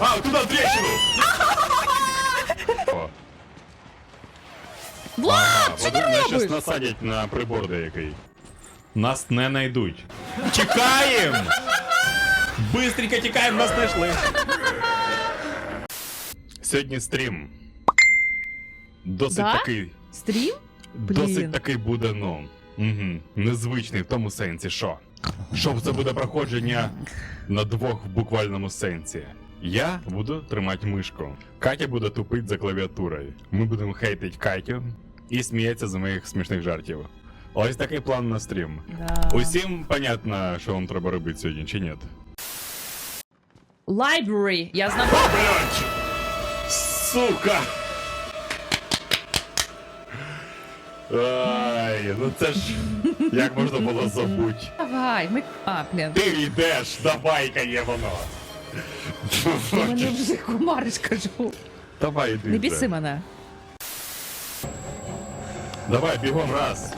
А, туда трещину! О, Влад, що ти нас щас робиш? насадять на прибор деякий. Нас не найдуть. Тікаєм! Бистренько тікаєм, нас знайшли. Сьогодні стрім. Досить Да? такий. Стрім? Досить такий буде, ну. Угу. Незвичний в тому сенсі, що? Що це буде проходження на двох в буквальному сенсі. Я буду тримати мишку. Катя буде тупить за клавіатурою. Ми будемо хейтить Катю і сміятися з моїх смішних жартів. Ось такий план на стрім. Да. Усім понятно, що вам треба робити сьогодні, чи ні? Library. Я знаю. Блять! Сука! Ай, ну це ж як можна було забути. Давай, ми. А, блін. Ти йдеш, давай-ка є воно. Ти мене вже кумариш, кажу. Давай йди. Не вже. біси мене. Давай, бігом раз.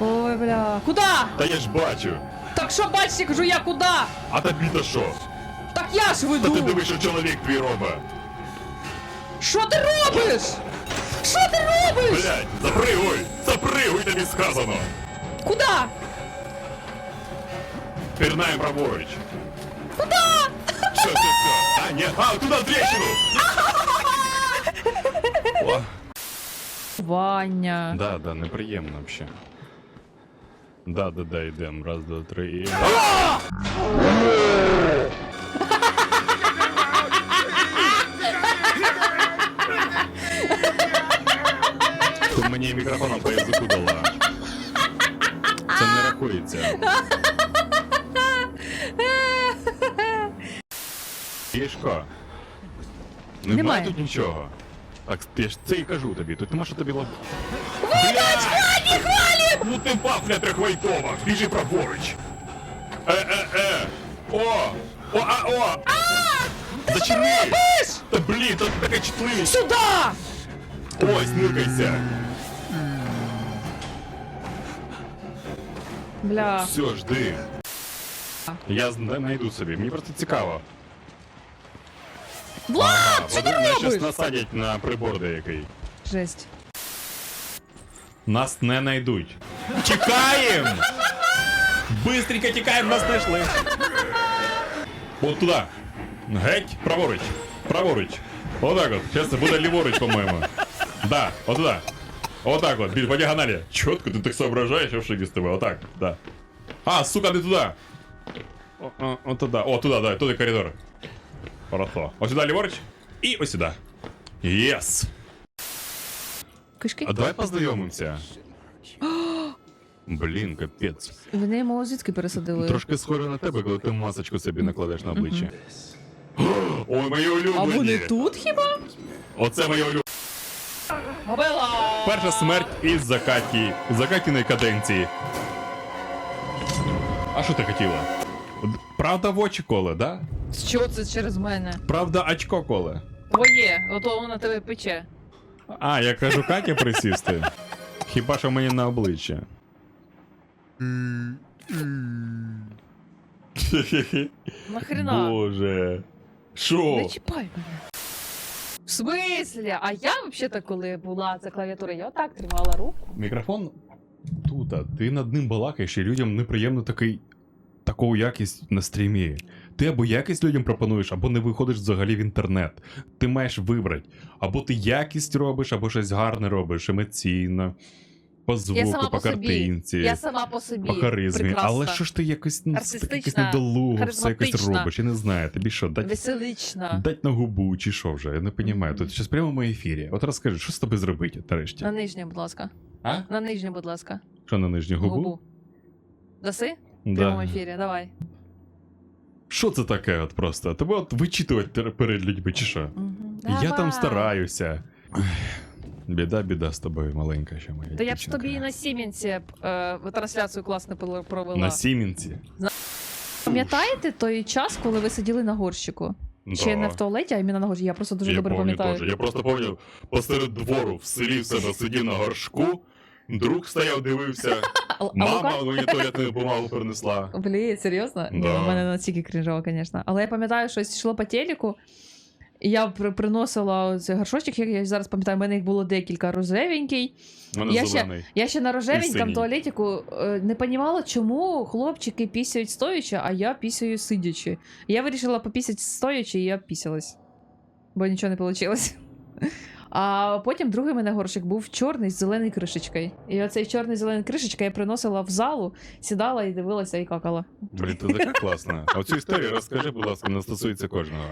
Ой, бля. Куда? Та я ж бачу. Так що бачите, кажу я куди? А тобі то що? Так я ж Та ти веду. дивиш, що чоловік твій робить. Що ти робиш? Що ти робиш? Блять, запригуй! Запригуй, тобі сказано! Куда? Пірнаємо праворуч. Куда? Все, все, все. А, ні, а, туди в трещину! О, Ваня. Да, да, неприємно вообще. Да, да, да, йдем. Раз, два, три і. Мені мікрофоном по язику дала. Це не рахується. Пішко. Немає Немає. тут нічого. Так, я ж це і кажу тобі, тут нема що тобі лоб. Блядь! Ну ти вафля трехвайтова, біжи праворуч. Е-е-е. О! О, а, о! Зачини! Та блін, тут така чутливість. Сюда! Ось, ниркайся. Бля. Все, жди. Я зна- знайду собі, мені просто цікаво. Влад, що ти Вони нас щас робиш? насадять на прибор деякий. Жесть. Нас не найдуть. Тікаєм! Бистренько тікаєм, нас знайшли. От туди. Геть, праворуч. Праворуч. Отак от. Зараз це буде ліворуч, по-моєму. Да, от туди. Отак от, по діагоналі. Чітко, ти так соображаєш, що шигі з тебе. Отак, да. А, сука, не туди. О, о, от туди. О, туди, да, туди коридор. Хорошо. Ось сюди ліворуч. І ось сюди. Єс. Кишки? А давай познайомимося. Блін, капець. Вони мого звідки пересадили? Трошки схоже на тебе, коли ти масочку собі накладеш на обличчя. Ой, мої А вони тут хіба? Оце моє улюблені. Перша смерть із Закаті. Закатіної каденції. А що ти хотіла? Правда в очі коле, да? Що це через мене? Правда очко коле. Твоє, ото воно тебе пече. А, я кажу Катя присісти. Хіба що мені на обличчя. Нахрена? Боже. Що? Не чіпай мене. В смислі? А я взагалі, коли була ця клавіатура, я отак тримала руку. Мікрофон тут, а ти над ним балакаєш, і людям неприємно такий. Таку якість на стрімі. Ти або якість людям пропонуєш, або не виходиш взагалі в інтернет. Ти маєш вибрати. Або ти якість робиш, або щось гарне робиш, емоційно, по звуку, сама по по собі. картинці, Я сама по собі. по харизмі. прекрасна. Але що ж ти якось, ну, якось недолуго все якось робиш? Я не знаю, тобі що, дать, Веселична. дать на губу чи що вже? Я не розумію. Тут зараз прямо в моєму ефірі. От розкажи, що з тобою зробити нарешті? На нижнє, будь ласка. А? На нижнє, будь ласка. Що на нижню губу? Губу. Даси? В прямому ефірі, давай. Що це таке от просто? Тебе от вичитувати перед людьми чи що? Мгм. Я там стараюся. Ой, Біда, біда з тобою, маленька ще моя. Та я б дівчинка. тобі і на Сіменсі е, трансляцію класно пол- провела. На Сіменці? Пам'ятаєте той час, коли ви сиділи на горщику? Чи не в туалеті, а іменно на горщику? Я просто дуже я добре пам'ятаю. Я просто пам'ятаю, посеред двору в селі в себе сидів на горшку, друг стояв, дивився, А, мама Лука- мені туалетну бумагу принесла. Блін, серйозно? Ні, Да. у мене настільки крінжово, звісно. Але я пам'ятаю, щось йшло по телеку, і я при- приносила цей горшочок, як я зараз пам'ятаю, в мене їх було декілька рожевенький. У мене Я ще- зелений. Я ще на рожевенькому синій. туалетику е, не понімала, чому хлопчики пісяють стоячи, а я пісяю сидячи. Я вирішила попісяти стоячи, і я пісялась. Бо нічого не вийшло. А потім другий мене горщик був чорний з зеленою кришечкою. І оцей чорний зелений кришечка я приносила в залу, сідала і дивилася і какала. Блін, це така класна. А цю історію розкажи, будь ласка, не стосується кожного.